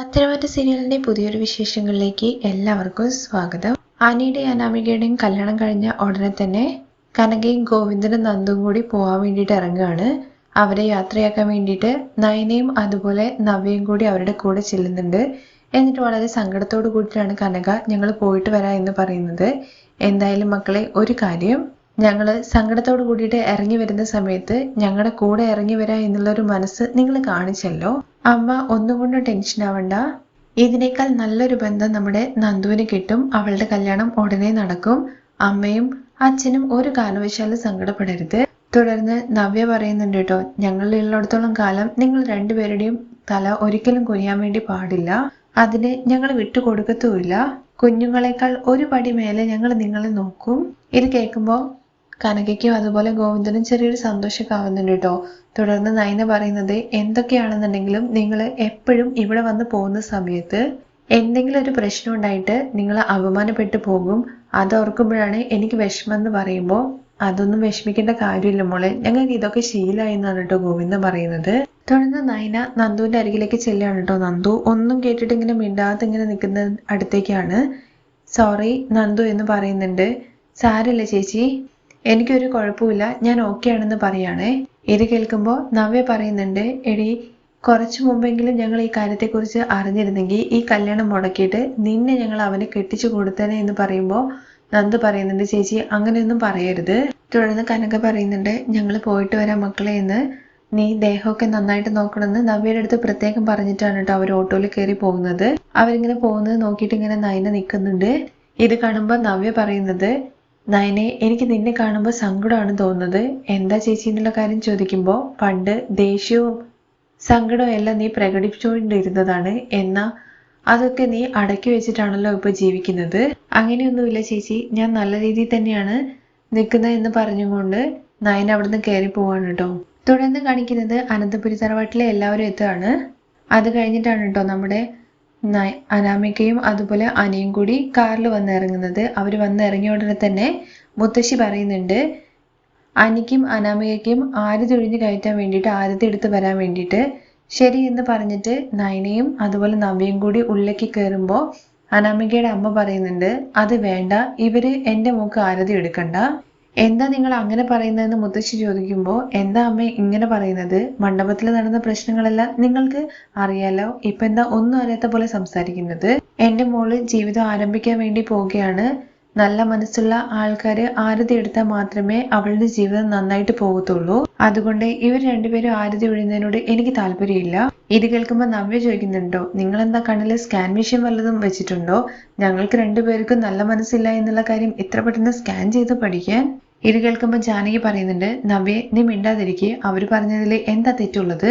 പത്തരമാറ്റ സീരിയലിന്റെ പുതിയൊരു വിശേഷങ്ങളിലേക്ക് എല്ലാവർക്കും സ്വാഗതം. ആനിയുടെയും അനാമികയുടെയും കല്യാണം കഴിഞ്ഞ ഉടനെ തന്നെ കനകയും ഗോവിന്ദനും നന്ദും കൂടി പോകാൻ വേണ്ടിയിട്ട് ഇറങ്ങുകയാണ്. അവരെ യാത്രയാക്കാൻ വേണ്ടിയിട്ട് നയനയും അതുപോലെ നവ്യയും കൂടി അവരുടെ കൂടെ ചെല്ലുന്നുണ്ട്. എന്നിട്ട് വളരെ സങ്കടത്തോടു കൂടിയിട്ടാണ് കനക ഞങ്ങൾ പോയിട്ട് വരാം എന്ന് പറയുന്നത്. എന്തായാലും മക്കളെ ഒരു കാര്യം ഞങ്ങൾ സങ്കടത്തോട് കൂടിയിട്ട് ഇറങ്ങി വരുന്ന സമയത്ത് ഞങ്ങളുടെ കൂടെ ഇറങ്ങി വരാം എന്നുള്ളൊരു മനസ്സ് നിങ്ങൾ കാണിച്ചല്ലോ. അമ്മ ഒന്നും കൊണ്ടും ടെൻഷൻ ആവണ്ട. ഇതിനേക്കാൾ നല്ലൊരു ബന്ധം നമ്മുടെ നന്ദുവിന് കിട്ടും. അവളുടെ കല്യാണം ഉടനെ നടക്കും. അമ്മയും അച്ഛനും ഒരു കാരണവശാലും സങ്കടപ്പെടരുത്. തുടർന്ന് നവ്യ പറയുന്നുണ്ട് കേട്ടോ ഞങ്ങളിലുള്ളിടത്തോളം കാലം നിങ്ങൾ രണ്ടുപേരുടെയും തല ഒരിക്കലും കുനിയാൻ വേണ്ടി പാടില്ല. അതിന് ഞങ്ങൾ വിട്ടുകൊടുക്കത്തുമില്ല. കുഞ്ഞുങ്ങളെക്കാൾ ഒരു പടി മേലെ ഞങ്ങൾ നിങ്ങളെ നോക്കും. ഇത് കേൾക്കുമ്പോൾ കനകയ്ക്കും അതുപോലെ ഗോവിന്ദനും ചെറിയൊരു സന്തോഷമൊക്കെ ആവുന്നുണ്ട് കേട്ടോ. തുടർന്ന് നയന പറയുന്നത് എന്തൊക്കെയാണെന്നുണ്ടെങ്കിലും നിങ്ങൾ എപ്പോഴും ഇവിടെ വന്ന് പോകുന്ന സമയത്ത് എന്തെങ്കിലും ഒരു പ്രശ്നം ഉണ്ടായിട്ട് നിങ്ങൾ അപമാനപ്പെട്ടു പോകും. അത് ഓർക്കുമ്പോഴാണ് എനിക്ക് വിഷമം എന്ന് പറയുമ്പോൾ അതൊന്നും വിഷമിക്കേണ്ട കാര്യമില്ല മോളെ. ഞങ്ങൾക്ക് ഇതൊക്കെ ശീലമായി എന്നാണ് കേട്ടോ ഗോവിന്ദൻ പറയുന്നത്. തുടർന്ന് നയന നന്ദുവിന്റെ അരികിലേക്ക് ചെല്ലുകയാണ് കേട്ടോ. നന്ദു ഒന്നും കേട്ടിട്ട് ഇങ്ങനെ മിണ്ടാതെ ഇങ്ങനെ നിൽക്കുന്ന അടുത്തേക്കാണ്. സോറി നന്ദു എന്ന് പറയുന്നുണ്ട്. സാരല്ലേ ചേച്ചി. എനിക്കൊരു കുഴപ്പമില്ല ഞാൻ ഓക്കെ ആണെന്ന് പറയുകയാണേ ഇത് കേൾക്കുമ്പോൾ നവ്യ പറയുന്നുണ്ട് എടി കുറച്ചു മുമ്പെങ്കിലും ഞങ്ങൾ ഈ കാര്യത്തെക്കുറിച്ച് അറിഞ്ഞിരുന്നെങ്കിൽ ഈ കല്യാണം മുടക്കിയിട്ട് നിന്നെ ഞങ്ങൾ അവനെ കെട്ടിച്ചു കൊടുത്തേനെ എന്ന് പറയുമ്പോൾ നന്ദു പറയുന്നുണ്ട് ചേച്ചി അങ്ങനെയൊന്നും പറയരുത്. തുടർന്ന് കനക പറയുന്നുണ്ട് ഞങ്ങൾ പോയിട്ട് വരാം മക്കളെ എന്ന്. നീ ദേഹമൊക്കെ നന്നായിട്ട് നോക്കണമെന്ന് നവ്യയുടെ അടുത്ത് പ്രത്യേകം പറഞ്ഞിട്ടാണ് കേട്ടോ അവർ ഓട്ടോയിൽ കയറി പോകുന്നത്. അവരിങ്ങനെ പോകുന്നത് നോക്കിയിട്ട് ഇങ്ങനെ നയന നിൽക്കുന്നുണ്ട്. ഇത് കാണുമ്പോൾ നവ്യ പറയുന്നത് നയനെ എനിക്ക് നിന്നെ കാണുമ്പോൾ സങ്കടമാണ് തോന്നുന്നത്. എന്താ ചേച്ചി എന്നുള്ള കാര്യം ചോദിക്കുമ്പോൾ പണ്ട് ദേഷ്യവും സങ്കടവും എല്ലാം നീ പ്രകടിപ്പിച്ചുകൊണ്ടിരുന്നതാണ്. എന്നാ അതൊക്കെ നീ അടക്കി വെച്ചിട്ടാണല്ലോ ഇപ്പൊ ജീവിക്കുന്നത്? അങ്ങനെയൊന്നുമില്ല ചേച്ചി. ഞാൻ നല്ല രീതിയിൽ തന്നെയാണ് നിൽക്കുന്നത് എന്ന് പറഞ്ഞുകൊണ്ട് നയൻ അവിടുന്ന് കയറി പോവാണ് കേട്ടോ. തുടർന്ന് കാണിക്കുന്നത് അനന്തപുരി തറവാട്ടിലെ എല്ലാവരും എത്തുകയാണ് അത് കഴിഞ്ഞിട്ടാണ് കേട്ടോ നമ്മുടെ അനാമികയും അതുപോലെ അനിയും കൂടി കാറിൽ വന്നിറങ്ങുന്നത് അവർ വന്ന് ഇറങ്ങിയ ഉടനെ തന്നെ മുത്തശ്ശി പറയുന്നുണ്ട് അനിക്കും അനാമികയ്ക്കും ആരതി ഒഴിഞ്ഞ് കയറ്റാൻ വേണ്ടിയിട്ട് ആരതി എടുത്ത് വരാൻ വേണ്ടിയിട്ട്. ശരി എന്ന് പറഞ്ഞിട്ട് നയനയും അതുപോലെ നവ്യയും കൂടി ഉള്ളിലേക്ക് കയറുമ്പോൾ അനാമികയുടെ അമ്മ പറയുന്നുണ്ട് അത് വേണ്ട ഇവർ എന്റെ മൂക്ക് ആരതി എടുക്കണ്ട. എന്താ നിങ്ങൾ അങ്ങനെ പറയുന്നതെന്ന് മുത്തശ്ശി ചോദിക്കുമ്പോൾ എന്താ അമ്മ ഇങ്ങനെ പറയുന്നത്? മണ്ഡപത്തിൽ നടന്ന പ്രശ്നങ്ങളെല്ലാം നിങ്ങൾക്ക് അറിയാലോ? ഇപ്പൊ എന്താ ഒന്നും അറിയാത്ത പോലെ സംസാരിക്കുന്നത്? എന്റെ മോൾ ജീവിതം ആരംഭിക്കാൻ വേണ്ടി പോവുകയാണ്. നല്ല മനസ്സുള്ള ആൾക്കാര് ആരതി എടുത്താൽ മാത്രമേ അവളുടെ ജീവിതം നന്നായിട്ട് പോകത്തുള്ളൂ. അതുകൊണ്ട് ഇവർ രണ്ടുപേരും ആരതി ഒഴിയുന്നതിനോട് എനിക്ക് താല്പര്യമില്ല. ഇത് കേൾക്കുമ്പോൾ നവ്യ ചോദിക്കുന്നുണ്ടോ നിങ്ങൾ എന്താ കണ്ണിൽ സ്കാൻ മെഷീൻ വല്ലതും വെച്ചിട്ടുണ്ടോ? ഞങ്ങൾക്ക് രണ്ടുപേർക്കും നല്ല മനസ്സില്ല എന്നുള്ള കാര്യം ഇത്ര പെട്ടെന്ന് സ്കാൻ ചെയ്ത് പഠിക്കാൻ? ഇത് കേൾക്കുമ്പോൾ ജാനകി പറയുന്നുണ്ട് നവ്യ നീ മിണ്ടാതിരിക്കെ. അവർ പറഞ്ഞതിൽ എന്താ തെറ്റുള്ളത്?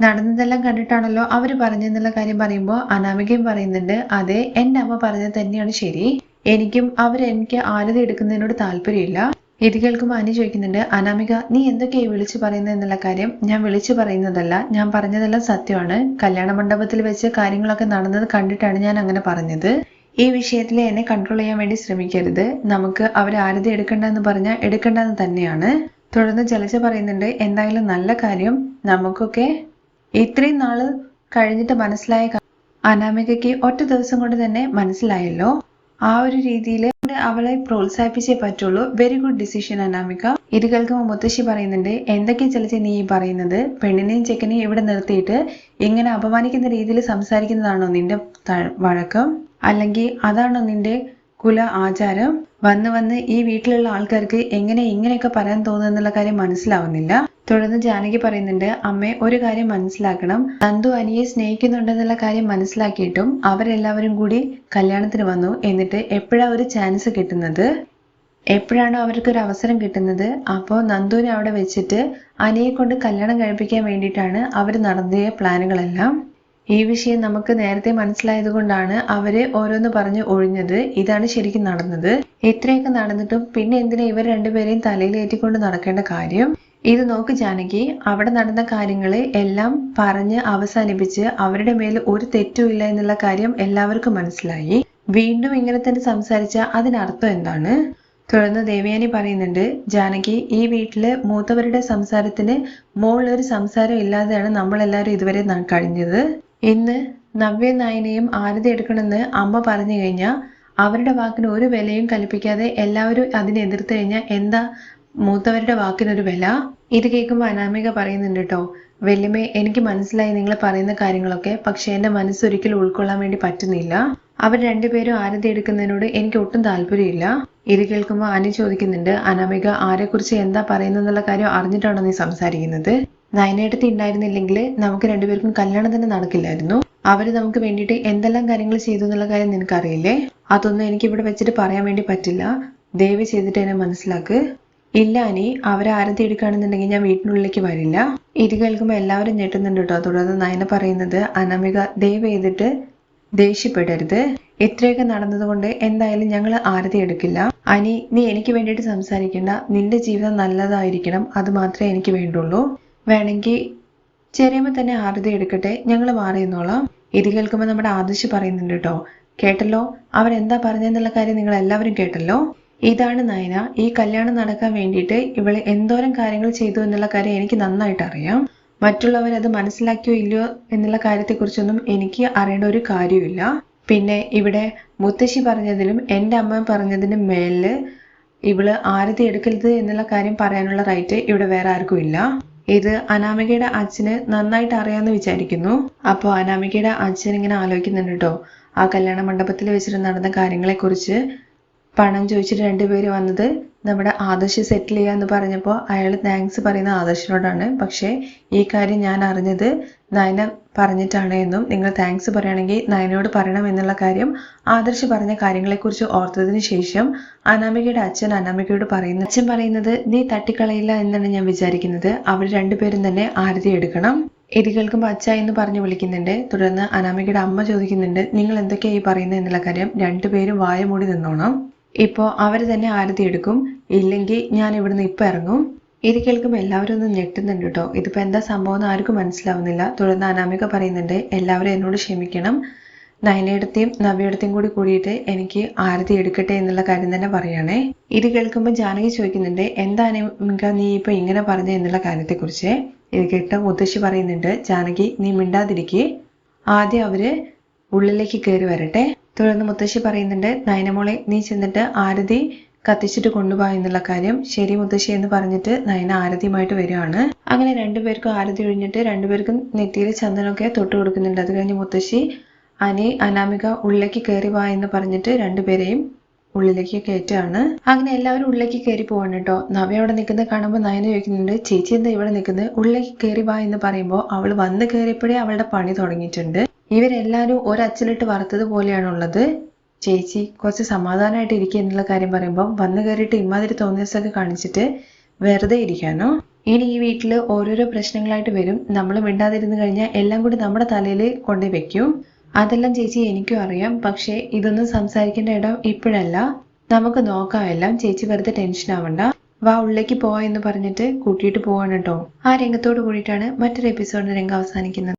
നടന്നതെല്ലാം കണ്ടിട്ടാണല്ലോ അവർ പറഞ്ഞെന്നുള്ള കാര്യം പറയുമ്പോൾ അനാമികയും പറയുന്നുണ്ട് അതെ എന്റെ അമ്മ പറഞ്ഞത് തന്നെയാണ് ശരി. എനിക്കും അവർ എനിക്ക് ആരതി എടുക്കുന്നതിനോട് താല്പര്യമില്ല. ഇത് കേൾക്കുമ്പോൾ അനി ചോദിക്കുന്നുണ്ട് അനാമിക നീ എന്തൊക്കെയായി വിളിച്ചു പറയുന്നത് എന്നുള്ള കാര്യം ഞാൻ വിളിച്ചു പറയുന്നതല്ല ഞാൻ പറഞ്ഞതെല്ലാം സത്യമാണ്. കല്യാണ മണ്ഡപത്തിൽ വെച്ച് കാര്യങ്ങളൊക്കെ നടന്നത് കണ്ടിട്ടാണ് ഞാൻ അങ്ങനെ പറഞ്ഞത്. ഈ വിഷയത്തിൽ എന്നെ കൺട്രോൾ ചെയ്യാൻ വേണ്ടി ശ്രമിക്കരുത്. നമുക്ക് അവർ ആരതി എടുക്കണ്ടെന്ന് പറഞ്ഞാൽ എടുക്കണ്ടെന്ന് തന്നെയാണ്. തുടർന്ന് ജലജ പറയുന്നുണ്ട് എന്തായാലും നല്ല കാര്യം. നമുക്കൊക്കെ ഇത്രയും നാൾ കഴിഞ്ഞിട്ട് മനസ്സിലായ അനാമികയ്ക്ക് ഒറ്റ ദിവസം കൊണ്ട് തന്നെ മനസ്സിലായല്ലോ. ആ ഒരു രീതിയിൽ അവളെ പ്രോത്സാഹിപ്പിച്ചേ പറ്റുള്ളൂ. Very good decision Anamika. ഇത് കേൾക്കുമ്പോൾ മുത്തശ്ശി പറയുന്നുണ്ട് എന്തൊക്കെ ചലിച്ച നീ പറയുന്നത്? പെണ്ണിനെയും ചെക്കനെയും ഇവിടെ നിർത്തിയിട്ട് ഇങ്ങനെ അപമാനിക്കുന്ന രീതിയിൽ സംസാരിക്കുന്നതാണോ നിന്റെ വഴക്കം? അല്ലെങ്കിൽ അതാണോ നിന്റെ കുല ആചാരം? വന്ന് വന്ന് ഈ വീട്ടിലുള്ള ആൾക്കാർക്ക് എങ്ങനെ ഇങ്ങനെയൊക്കെ പറയാൻ തോന്നുന്നുള്ള കാര്യം മനസ്സിലാവുന്നില്ല. തുടർന്ന് ജാനകി പറയുന്നുണ്ട് അമ്മേ ഒരു കാര്യം മനസ്സിലാക്കണം. നന്ദു അനിയെ സ്നേഹിക്കുന്നുണ്ടെന്നുള്ള കാര്യം മനസ്സിലാക്കിയിട്ടും അവരെല്ലാവരും കൂടി കല്യാണത്തിന് വന്നു. എന്നിട്ട് എപ്പോഴാ ഒരു ചാൻസ് കിട്ടുന്നത്? എപ്പോഴാണോ അവർക്ക് ഒരു അവസരം കിട്ടുന്നത്? അപ്പോൾ നന്ദുവിനെ അവിടെ വെച്ചിട്ട് അനിയെ കൊണ്ട് കല്യാണം കഴിപ്പിക്കാൻ വേണ്ടിയിട്ടാണ് അവർ നടത്തിയ പ്ലാനുകളെല്ലാം. ഈ വിഷയം നമുക്ക് നേരത്തെ മനസ്സിലായത് കൊണ്ടാണ് അവർ ഓരോന്ന് പറഞ്ഞ് ഒഴിഞ്ഞത്. ഇതാണ് ശരിക്കും നടന്നത്. ഇത്രയൊക്കെ നടന്നിട്ടും പിന്നെ എന്തിനാ ഇവർ രണ്ടുപേരെയും തലയിലേറ്റിക്കൊണ്ട് നടക്കേണ്ട കാര്യം? ഇത് നോക്ക് ജാനകി അവിടെ നടന്ന കാര്യങ്ങളെ എല്ലാം പറഞ്ഞ് അവസാനിപ്പിച്ച് അവരുടെ മേൽ ഒരു തെറ്റുമില്ല എന്നുള്ള കാര്യം എല്ലാവർക്കും മനസ്സിലായി. വീണ്ടും ഇങ്ങനെ തന്നെ സംസാരിച്ച അതിനർത്ഥം എന്താണ്? തുടർന്ന് ദേവയാനി പറയുന്നുണ്ട് ജാനകി ഈ വീട്ടിൽ മൂത്തവരുടെ സംസാരത്തിന് മുകളിലൊരു സംസാരം ഇല്ലാതെയാണ് നമ്മളെല്ലാവരും ഇതുവരെ കഴിഞ്ഞത്. ഇന്ന് നവ്യ നായനെയും ആരതി എടുക്കണമെന്ന് അമ്മ പറഞ്ഞു കഴിഞ്ഞാൽ അവരുടെ വാക്കിന് ഒരു വിലയും കൽപ്പിക്കാതെ എല്ലാവരും അതിനെ എതിർത്ത് കഴിഞ്ഞാൽ എന്താ മൂത്തവരുടെ വാക്കിനൊരു വില. ഇത് കേൾക്കുമ്പോൾ അനാമിക പറയുന്നുണ്ട് കേട്ടോ വെല്ലുമേ എനിക്ക് മനസ്സിലായി നിങ്ങൾ പറയുന്ന കാര്യങ്ങളൊക്കെ പക്ഷെ എന്റെ മനസ്സൊരിക്കലും ഉൾക്കൊള്ളാൻ വേണ്ടി പറ്റുന്നില്ല. അവർ രണ്ടുപേരും ആരതി എടുക്കുന്നതിനോട് എനിക്ക് ഒട്ടും താല്പര്യമില്ല. ഇത് കേൾക്കുമ്പോൾ അനി ചോദിക്കുന്നുണ്ട് അനാമിക ആരെക്കുറിച്ച് എന്താ പറയുന്നെന്നുള്ള കാര്യം അറിഞ്ഞിട്ടാണോ നീ സംസാരിക്കുന്നത്? നയനേട്ടത്തി ഉണ്ടായിരുന്നില്ലെങ്കിൽ നമുക്ക് രണ്ടുപേർക്കും കല്യാണം തന്നെ നടക്കില്ലായിരുന്നു. അവർ നമുക്ക് വേണ്ടിയിട്ട് എന്തെല്ലാം കാര്യങ്ങൾ ചെയ്തു എന്നുള്ള കാര്യം നിനക്കറിയില്ലേ? അതൊന്നും എനിക്ക് ഇവിടെ വെച്ചിട്ട് പറയാൻ വേണ്ടി പറ്റില്ല. ദയവ് ചെയ്തിട്ട് എന്നെ മനസ്സിലാക്ക്. ഇല്ല അനി. അവരെ ആരതി എടുക്കുകയാണെന്നുണ്ടെങ്കിൽ ഞാൻ വീട്ടിനുള്ളിലേക്ക് വരില്ല. ഇത് കേൾക്കുമ്പോൾ എല്ലാവരും ഞെട്ടുന്നുണ്ട് കേട്ടോ. തുടർന്ന് നയന പറയുന്നത് അനമിക ദയവ് ചെയ്തിട്ട് ദേഷ്യപ്പെടരുത്. ഇത്രയൊക്കെ നടന്നതുകൊണ്ട് എന്തായാലും ഞങ്ങൾ ആരതി എടുക്കില്ല. അനി നീ എനിക്ക് വേണ്ടിയിട്ട് സംസാരിക്കേണ്ട. നിന്റെ ജീവിതം നല്ലതായിരിക്കണം. അത് മാത്രമേ എനിക്ക് വേണ്ടുള്ളൂ. വേണമെങ്കിൽ ചെറിയമ്മ തന്നെ ആരതി എടുക്കട്ടെ. ഞങ്ങൾ മാറി നിന്നോളാം ഇത് കേൾക്കുമ്പോൾ നമ്മുടെ ആദർശ് പറയുന്നുണ്ട് കേട്ടോ. കേട്ടല്ലോ? അവരെന്താ പറഞ്ഞെന്നുള്ള കാര്യം നിങ്ങൾ എല്ലാവരും കേട്ടല്ലോ? ഇതാണ് നയന. ഈ കല്യാണം നടക്കാൻ വേണ്ടിയിട്ട് ഇവൾ എന്തോരം കാര്യങ്ങൾ ചെയ്തു എന്നുള്ള കാര്യം എനിക്ക് നന്നായിട്ട് അറിയാം മറ്റുള്ളവർ അത് മനസ്സിലാക്കിയോ ഇല്ലയോ എന്നുള്ള കാര്യത്തെക്കുറിച്ചൊന്നും എനിക്ക് അറിയേണ്ട ഒരു കാര്യമില്ല പിന്നെ ഇവിടെ മുത്തശ്ശി പറഞ്ഞതിലും എന്റെ അമ്മ പറഞ്ഞതിനും മേലിൽ ഇവൾ ആരതി എടുക്കരുത് എന്നുള്ള കാര്യം പറയാനുള്ള റൈറ്റ് ഇവിടെ വേറെ ആർക്കും ഇല്ല. ഇത് അനാമികയുടെ അച്ഛന് നന്നായിട്ട് അറിയാമെന്ന് വിചാരിക്കുന്നു. അപ്പോൾ അനാമികയുടെ അച്ഛൻ ഇങ്ങനെ ആലോചിക്കുന്നുണ്ട് കേട്ടോ. ആ കല്യാണ മണ്ഡപത്തിൽ വെച്ചിട്ട് നടന്ന കാര്യങ്ങളെക്കുറിച്ച് പണം ചോദിച്ചിട്ട് രണ്ടുപേര് വന്നത് നമ്മുടെ ആദർശ് സെറ്റിൽ ചെയ്യുക എന്ന് പറഞ്ഞപ്പോൾ അയാൾ താങ്ക്സ് പറയുന്ന ആദർശിനോടാണ്. പക്ഷേ ഈ കാര്യം ഞാൻ അറിഞ്ഞത് നയന പറഞ്ഞിട്ടാണ് എന്നും നിങ്ങൾ താങ്ക്സ് പറയുകയാണെങ്കിൽ നയനോട് പറയണം എന്നുള്ള കാര്യം ആദർശ് പറഞ്ഞ കാര്യങ്ങളെക്കുറിച്ച് ഓർത്തതിന് ശേഷം അനാമികയുടെ അച്ഛൻ അനാമികയോട് പറയുന്നു അച്ഛൻ പറയുന്നത് നീ തട്ടിക്കളയില്ല എന്നാണ് ഞാൻ വിചാരിക്കുന്നത്. അവർ രണ്ടുപേരും തന്നെ ആരതി എടുക്കണം. ഇത് കേൾക്കുമ്പോൾ അച്ഛ എന്ന് പറഞ്ഞു വിളിക്കുന്നുണ്ട്. തുടർന്ന് അനാമികയുടെ അമ്മ ചോദിക്കുന്നുണ്ട് നിങ്ങൾ എന്തൊക്കെയായി പറയുന്നത്? എന്നുള്ള കാര്യം രണ്ടുപേരും വായ മൂടി നിന്നോണം. ഇപ്പോൾ അവർ തന്നെ ആരതി എടുക്കും. ഇല്ലെങ്കിൽ ഞാൻ ഇവിടുന്ന് ഇപ്പം ഇറങ്ങും. ഇത് കേൾക്കുമ്പോൾ എല്ലാവരും ഒന്ന് ഞെട്ടുന്നുണ്ട് കേട്ടോ. ഇതിപ്പോൾ എന്താ സംഭവം എന്ന് ആർക്കും മനസ്സിലാവുന്നില്ല. തുടർന്ന് അനാമിക പറയുന്നുണ്ട് എല്ലാവരും എന്നോട് ക്ഷമിക്കണം. നയനയുടെയും നവ്യയിടത്തെയും കൂടി കൂടിയിട്ട് എനിക്ക് ആരതി എടുക്കട്ടെ എന്നുള്ള കാര്യം തന്നെ പറയണേ. ഇത് കേൾക്കുമ്പോൾ ജാനകി ചോദിക്കുന്നുണ്ട് എന്താ അനാമിക നീ ഇപ്പോൾ ഇങ്ങനെ പറഞ്ഞ എന്നുള്ള കാര്യത്തെക്കുറിച്ച്? ഇത് കേട്ട മുത്തശ്ശി പറയുന്നുണ്ട് ജാനകി നീ മിണ്ടാതിരിക്കേ. ആദ്യം അവർ ഉള്ളിലേക്ക് കയറി വരട്ടെ. തുടർന്ന് മുത്തശ്ശി പറയുന്നുണ്ട് നയനമോളെ നീ ചെന്നിട്ട് ആരതി കത്തിച്ചിട്ട് കൊണ്ടുപോകാ എന്നുള്ള കാര്യം ശരി മുത്തശ്ശി എന്ന് പറഞ്ഞിട്ട് നയന ആരതിയുമായിട്ട് വരികയാണ്. അങ്ങനെ രണ്ടുപേർക്കും ആരതി ഒഴിഞ്ഞിട്ട് രണ്ടുപേർക്കും നെറ്റിയിൽ ചന്ദനമൊക്കെ തൊട്ട് കൊടുക്കുന്നുണ്ട്. അത് കഴിഞ്ഞ് മുത്തശ്ശി അനി അനാമിക ഉള്ളിലേക്ക് കയറി വാ എന്ന് പറഞ്ഞിട്ട് രണ്ടുപേരെയും ഉള്ളിലേക്ക് കയറ്റുകയാണ് അങ്ങനെ എല്ലാവരും ഉള്ളിലേക്ക് കയറി പോവാണ് കേട്ടോ. നവ്യ അവിടെ നിൽക്കുന്നത് കാണുമ്പോൾ നയന ചോദിക്കുന്നുണ്ട് ചേച്ചി എന്താ ഇവിടെ നിൽക്കുന്നത്? ഉള്ളിലേക്ക് കയറി വാ എന്ന് പറയുമ്പോൾ അവൾ വന്ന് കയറിയപ്പോഴേ അവളുടെ പണി തുടങ്ങിയിട്ടുണ്ട്. ഇവരെല്ലാവരും ഒരച്ചിലിട്ട് വറുത്തത് പോലെയാണുള്ളത്. ചേച്ചി കുറച്ച് സമാധാനമായിട്ട് ഇരിക്കുക എന്നുള്ള കാര്യം പറയുമ്പോൾ വന്നു കയറിയിട്ട് ഇമാതിരി തോന്നിയസൊക്കെ കാണിച്ചിട്ട് വെറുതെ ഇരിക്കാനോ? ഇനി ഈ വീട്ടിൽ ഓരോരോ പ്രശ്നങ്ങളായിട്ട് വരും. നമ്മൾ മിണ്ടാതിരുന്ന് കഴിഞ്ഞാൽ എല്ലാം കൂടി നമ്മുടെ തലയിൽ കൊണ്ടുവയ്ക്കും അതെല്ലാം ചേച്ചി എനിക്കും അറിയാം. പക്ഷേ ഇതൊന്നും സംസാരിക്കേണ്ട ഇടം ഇപ്പോഴല്ല. നമുക്ക് നോക്കാം എല്ലാം. ചേച്ചി വെറുതെ ടെൻഷൻ ആവണ്ട. വാ ഉള്ളിലേക്ക് പോവാ എന്ന് പറഞ്ഞിട്ട് കൂട്ടിയിട്ട് പോവാണ് കേട്ടോ. ആ രംഗത്തോട് കൂടിയിട്ടാണ് മറ്റൊരു എപ്പിസോഡിന്റെ രംഗം അവസാനിക്കുന്നത്.